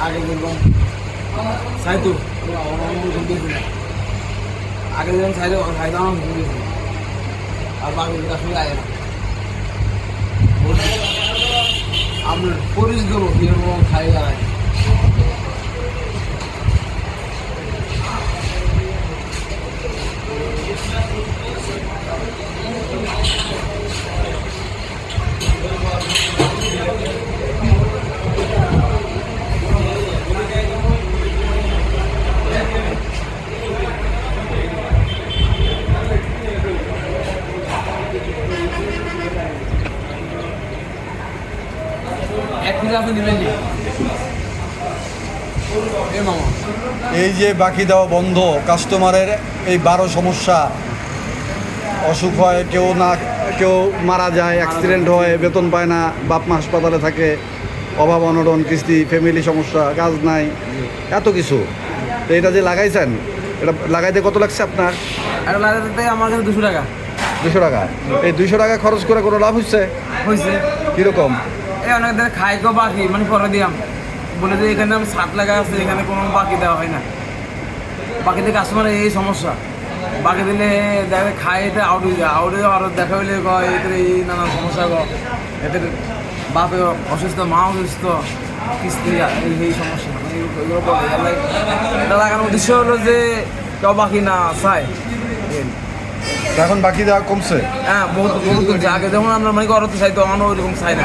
আগে বললাম সাইতু আগে দিলাম সাইদে সাইদে আমার হুকুম দিয়েছিল আর বাকি সঙ্গে আয় না আমরা পরিচ দেবো কীরকম খাই আর এক আপনি এই যে বাকি দেওয়া বন্ধ কাস্টমারের এই বারো সমস্যা। অসুখ হয় কেউ না কেউ মারা যায় অ্যাক্সিডেন্ট হয় বেতন পায় না বাপ মা হাসপাতালে থাকে অভাব অনটন কিস্তি ফ্যামিলি সমস্যা কাজ নাই এত কিছু। তো এটা যে লাগাইছেন এটা লাগাইতে কত লাগছে আপনার? আমার কাছে দুশো টাকা। দুশো টাকা। এই দুশো টাকা খরচ করে কোনো লাভ হচ্ছে হয়েছে কীরকম? অনেক দিন খাই গো বাকি মানে পরে দিয়াম বলে যে এখানে আমি সাত লাগা আছে এখানে কোনো বাকি দেওয়া হয় না। বাকি দিয়ে কাস্টমারের এই সমস্যা। বাকি দিলে দেখে খাই এতে আউট হয়ে যায়। আউট হয়ে আরও দেখা হইলে কয় এদের এই নানান সমস্যা গ। এদের বাপে অসুস্থ মা অসুস্থ কিস্তি এই এই সমস্যা। মানে এগুলো বলে এটা লাগানোর উদ্দেশ্য হলো যে কেউ বাকি না চায়। এখন বাকি দেওয়া কমছে? হ্যাঁ বহুত বহুত। আগে যেমন আমরা মানে করতে চাইতো আমার ওইরকম চাই না।